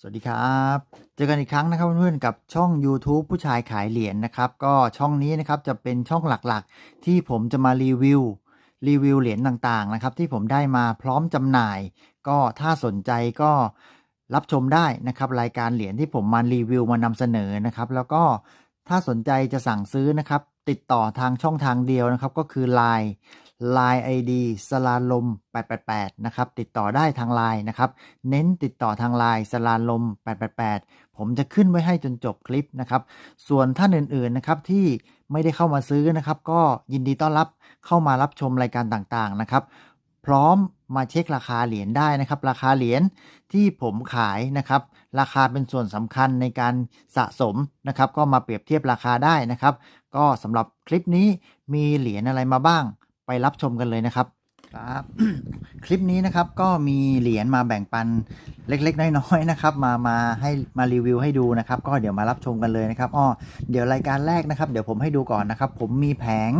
สวัสดีครับ เจอกันอีกครั้งนะครับเพื่อนๆกับช่อง YouTube ผู้ชายขายเหรียญนะครับ ก็ช่องนี้นะครับจะเป็นช่องหลักๆ ที่ผมจะมารีวิวรีวิวเหรียญต่างๆนะครับ ที่ผมได้มาพร้อมจำหน่าย ก็ถ้าสนใจก็รับชมได้นะครับ รายการเหรียญที่ผมมารีวิวมานำเสนอนะครับ แล้วก็ถ้าสนใจจะสั่งซื้อนะครับ ติดต่อทางช่องทางเดียวนะครับ ก็คือ Line Line ID สลาลม 888 นะครับ ติดต่อได้ทาง Line นะครับ เน้นติดต่อทาง Line สลาลม 888 ผมจะขึ้นไว้ให้จนจบคลิปนะครับ ส่วนท่านอื่นๆ นะครับที่ไม่ได้เข้ามาซื้อนะครับ ก็ยินดีต้อนรับเข้ามารับชมรายการต่างๆ นะครับ พร้อมมาเช็คราคาเหรียญได้นะครับ ราคาเหรียญที่ผมขายนะครับ ราคาเป็นส่วนสำคัญในการสะสมนะครับ ก็มาเปรียบเทียบราคาได้นะครับ ก็สำหรับคลิปนี้มีเหรียญอะไรมาบ้าง ไปรับชมกันเลยนะครับครับ คลิปนี้นะครับก็มีเหรียญมาแบ่งปันเล็ก ๆ น้อยๆนะครับ มามาให้มารีวิวให้ดูนะครับ ก็เดี๋ยวมารับชมกันเลยนะครับอ้อเดี๋ยวรายการแรกนะครับ เดี๋ยวผมให้ดูก่อนนะครับ ผมมีแผง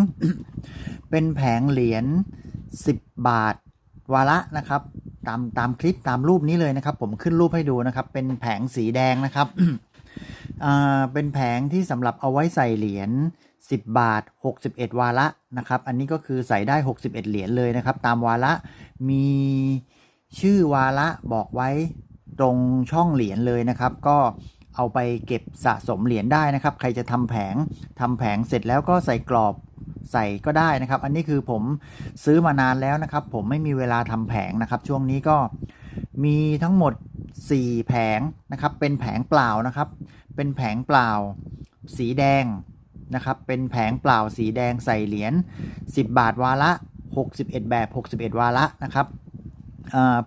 เป็นแผงเหรียญ10 บาทวาระนะครับ ตามตามคลิปตามรูปนี้เลยนะครับ ผมขึ้นรูปให้ดูนะครับ เป็นแผงสีแดงนะครับอ่าเป็นแผงที่สำหรับเอาไว้ใส่เหรียญ 10 บาท 61 วาระนะครับ อันนี้ก็คือใส่ได้ 61 เหรียญเลยนะครับ ตามวาระมีชื่อวาระบอกไว้ตรงช่องเหรียญเลยนะครับ ก็เอาไปเก็บสะสมเหรียญได้นะครับ ใครจะทำแผงทำแผงเสร็จแล้วก็ใส่กรอบใส่ก็ได้นะครับ อันนี้คือผมซื้อมานานแล้วนะครับ ผมไม่มีเวลาทำแผงนะครับ ช่วงนี้ก็มีทั้งหมด 4 แผงนะครับ เป็นแผงเปล่านะครับ เป็นแผงเปล่า สีแดง นะครับ เป็นแผงเปล่าสีแดงใส่เหรียญ10 บาทวาระ61 แบบ 61 วาระนะครับ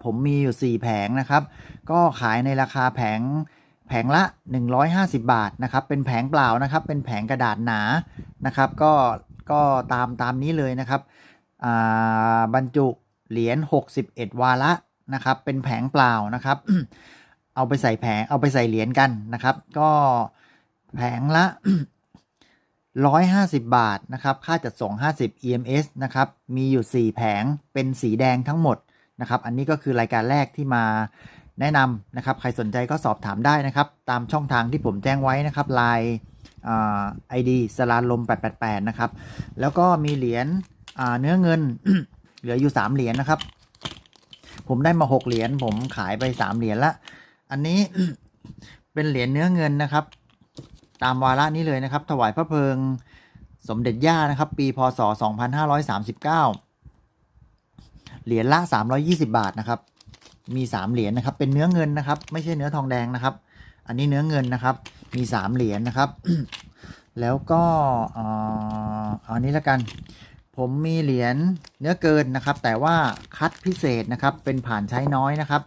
ผมมีอยู่ 4 แผงนะครับ ก็ขายในราคาแผงแผงละ 150 บาทนะครับ เป็นแผงเปล่านะครับ เป็นแผงกระดาษหนานะครับ ก็ก็ตามตามนี้เลยนะครับบรรจุเหรียญ61 วาระนะครับ เป็นแผงเปล่านะครับ เอาไปใส่แผงเอาไปใส่เหรียญกันนะครับ ก็แผงละ 150 บาทนะครับ ค่าจัดส่ง 50 EMS นะครับ มีอยู่ 4 แผง เป็นสีแดงทั้งหมดนะครับ อันนี้ก็คือรายการแรกที่มาแนะนำนะครับ ใครสนใจก็สอบถามได้นะครับ ตามช่องทางที่ผมแจ้งไว้นะครับ Line ไอดีสลานลม 888 นะครับ แล้วก็มีเหรียญเนื้อเงิน เหลืออยู่ 3 เหรียญนะครับ ผมได้มา 6 เหรียญ ผมขายไป 3 เหรียญละ อันนี้เป็นเหรียญเนื้อเงินนะครับ ตามวาระนี้เลยนะครับ ถวายพระเพลิงสมเด็จย่านะครับ ปีพศ 2539 เหรียญละ 320 บาทนะครับ มี 3 เหรียญนะครับ เป็นเนื้อเงินนะครับ ไม่ใช่เนื้อทองแดงนะครับ อันนี้เนื้อเงินนะครับ มี 3 เหรียญนะครับ แล้วก็อ่าอันนี้ละกัน ผมมีเหรียญเนื้อเกินนะครับ แต่ว่าคัดพิเศษนะครับ เป็นผ่านใช้น้อยนะครับ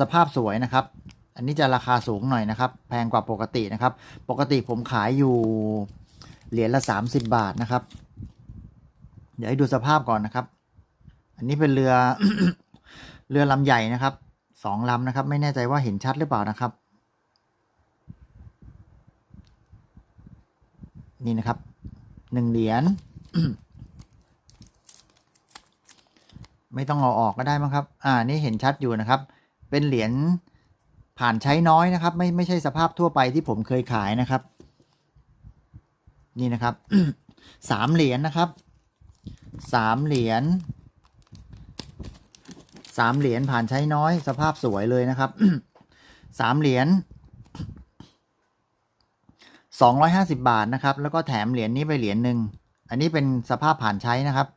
สภาพสวยนะครับ อันนี้จะราคาสูงหน่อยนะครับ แพงกว่าปกตินะครับ ปกติผมขายอยู่เหรียญละ 30 บาทนะครับ เดี๋ยวให้ดูสภาพก่อนนะครับ อันนี้เป็นเรือเรือลำใหญ่นะครับสองลำนะครับ ไม่แน่ใจว่าเห็นชัดหรือเปล่านะครับ นี่นะครับหนึ่งเหรียญไม่ต้องเอาออกก็ได้มั้งครับ อ่า นี่เห็นชัดอยู่นะครับ เป็นเหรียญ ผ่านใช้น้อยนะครับ ไม่ไม่ใช่สภาพทั่วไปที่ผมเคยขายนะครับ นี่นะครับสามเหรียญนะครับสามเหรียญสามเหรียญผ่านใช้น้อย สภาพสวยเลยนะครับสามเหรียญสองร้อยห้าสิบาทนะครับ แล้วก็แถมเหรียญนี้ไปเหรียญหนึ่งอันนี้เป็นสภาพผ่านใช้นะครับ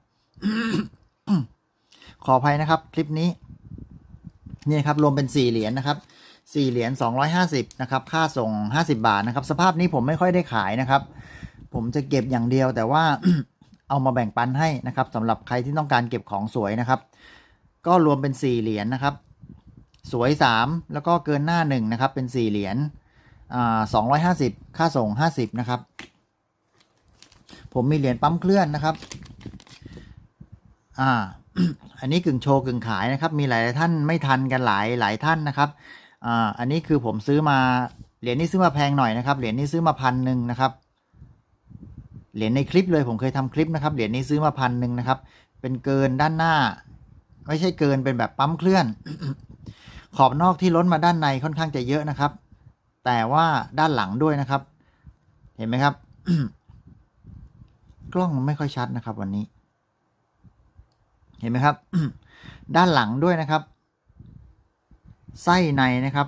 ขออภัยนะครับ คลิปนี้ นี่ครับรวมเป็นสี่เหรียญนะครับ สี่เหรียญสองร้อยห้าสิบนะครับ ค่าส่งห้าสิบาทนะครับ สภาพนี้ผมไม่ค่อยได้ขายนะครับ ผมจะเก็บอย่างเดียวแต่ว่าเอามาแบ่งปันให้นะครับสำหรับใครที่ต้องการเก็บของสวยนะครับ ก็รวมเป็นสี่เหรียญนะครับ สวยสามแล้วก็เกินหน้าหนึ่งนะครับ เป็นสี่เหรียญสองร้อยห้าสิบค่าส่งห้าสิบนะครับ ผมมีเหรียญปั๊มเคลื่อนนะครับ อ่า อันนี้กึ่งโชว์กึ่งขายนะครับ มีหลายท่านไม่ทันกันหลายหลายท่านนะครับ อ่าอันนี้คือผมซื้อมาเหรียญนี้ซื้อมาแพงหน่อยนะครับเหรียญนี้ซื้อมาพันหนึ่งนะครับเหรียญในคลิปเลยผมเคยทำคลิปนะครับเหรียญนี้ซื้อมาพันหนึ่งนะครับ เป็นเกินด้านหน้า ไม่ใช่เกินเป็นแบบปั๊มเคลื่อน ขอบนอกที่ล้นมาด้านในค่อนข้างจะเยอะนะครับ แต่ว่าด้านหลังด้วยนะครับ เห็นไหมครับ กล้องไม่ค่อยชัดนะครับ วันนี้ เห็นไหมครับ ด้านหลังด้วยนะครับ ไส้ในนะครับ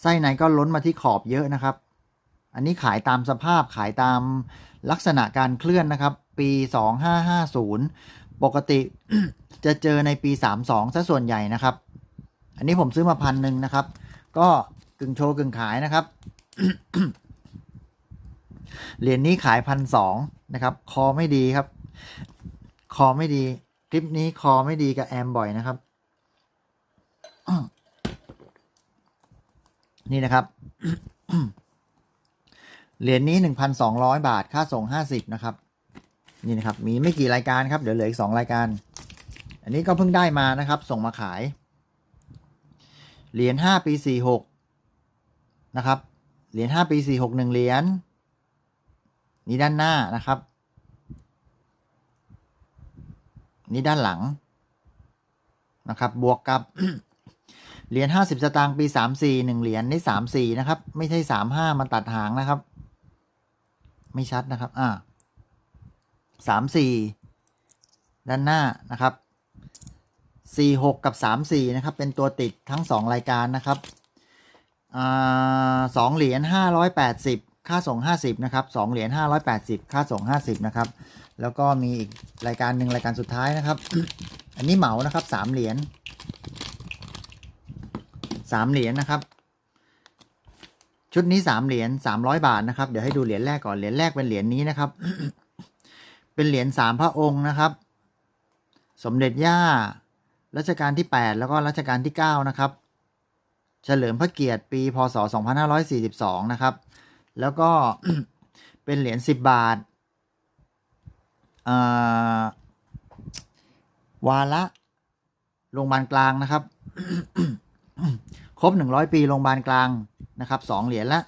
ไส้ในก็ล้นมาที่ขอบเยอะนะครับ อันนี้ขายตามสภาพขายตามลักษณะการเคลื่อนนะครับ ปี 2550 ปกติจะเจอในปี 32ซะส่วนใหญ่นะครับ อันนี้ผมซื้อมาพันหนึ่งนะครับ ก็กึ่งโชว์กึ่งขายนะครับเหรียญนี้ขายพันสองนะครับ คอไม่ดีครับ คอไม่ดี คลิปนี้คอไม่ดีกับแอมบ่อยนะครับ นี่นะครับ เหรียญนี้หนึ่งพันสองร้อยบาท ค่าส่งห้าสิบนะครับ นี่นะครับ มีไม่กี่รายการครับ เดี๋ยวเหลืออีกสองรายการ อันนี้ก็เพิ่งได้มานะครับ ส่งมาขาย เหรียญห้าปีสี่หกนะครับ เหรียญห้าปีสี่หกหนึ่งเหรียญ นี่ด้านหน้านะครับ นี่ด้านหลังนะครับ บวกกับ เหรียญห้าสิบสตางค์ปีสามสี่หนึ่งเหรียญนี่สามสี่นะครับ ไม่ใช่สามห้ามันตัดหางนะครับ ไม่ชัดนะครับ อ่าสามสี่ด้านหน้านะครับสี่หกกับสามสี่นะครับ เป็นตัวติดทั้งสองรายการนะครับอ่าสองเหรียญห้าร้อยแปดสิบค่าส่งห้าสิบนะครับสองเหรียญห้าร้อยแปดสิบค่าส่งห้าสิบนะครับ แล้วก็มีอีกรายการหนึ่งรายการสุดท้ายนะครับ อันนี้เหมานะครับสามเหรียญ สามเหรียญนะครับ ชุดนี้สามเหรียญสามร้อยบาทนะครับ เดี๋ยวให้ดูเหรียญแรกก่อนเหรียญแรกเป็นเหรียญนี้นะครับ เป็นเหรียญสามพระองค์นะครับ สมเด็จย่ารัชกาลที่แปดแล้วก็รัชกาลที่เก้านะครับ เฉลิมพระเกียรติปี พศสองพันห้าร้อยสี่สิบสองนะครับ แล้วก็เป็นเหรียญสิบบาท วาระโรงพยาบาลกลางนะครับ ครบหนึ่งร้อยปีโรงพยาบาลกลางนะครับสองเหรียญละ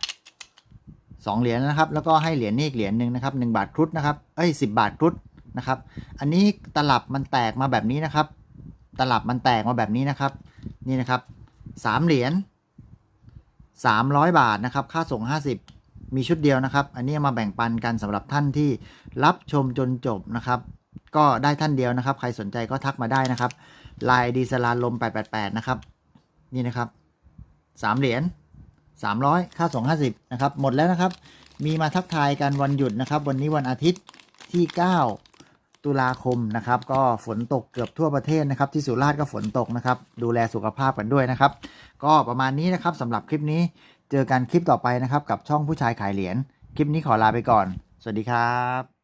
สองเหรียญนะครับ แล้วก็ให้เหรียญนี่อีกเหรียญหนึ่งนะครับหนึ่งบาทครุฑนะครับเอ้ยสิบบาทครุฑนะครับ อันนี้ตลับมันแตกมาแบบนี้นะครับ ตลับมันแตกมาแบบนี้นะครับ นี่นะครับสามเหรียญสามร้อยบาทนะครับ ค่าส่งห้าสิบมีชุดเดียวนะครับ อันนี้มาแบ่งปันกันสำหรับท่านที่รับชมจนจบนะครับ ก็ได้ท่านเดียวนะครับ ใครสนใจก็ทักมาได้นะครับลายดีสลาลม 888 นะครับ นี่นะครับ สามเหรียญสามร้อยค่าส่งห้าสิบนะครับ หมดแล้วนะครับ มีมาทักทายกันวันหยุดนะครับ วันนี้วันอาทิตย์ที่ 9 ตุลาคมนะครับ ก็ฝนตกเกือบทั่วประเทศนะครับ ที่สุราษฎร์ก็ฝนตกนะครับ ดูแลสุขภาพกันด้วยนะครับ ก็ประมาณนี้นะครับสำหรับคลิปนี้ เจอกันคลิปต่อไปนะครับ กับช่องผู้ชายขายเหรียญ คลิปนี้ขอลาไปก่อน สวัสดีครับ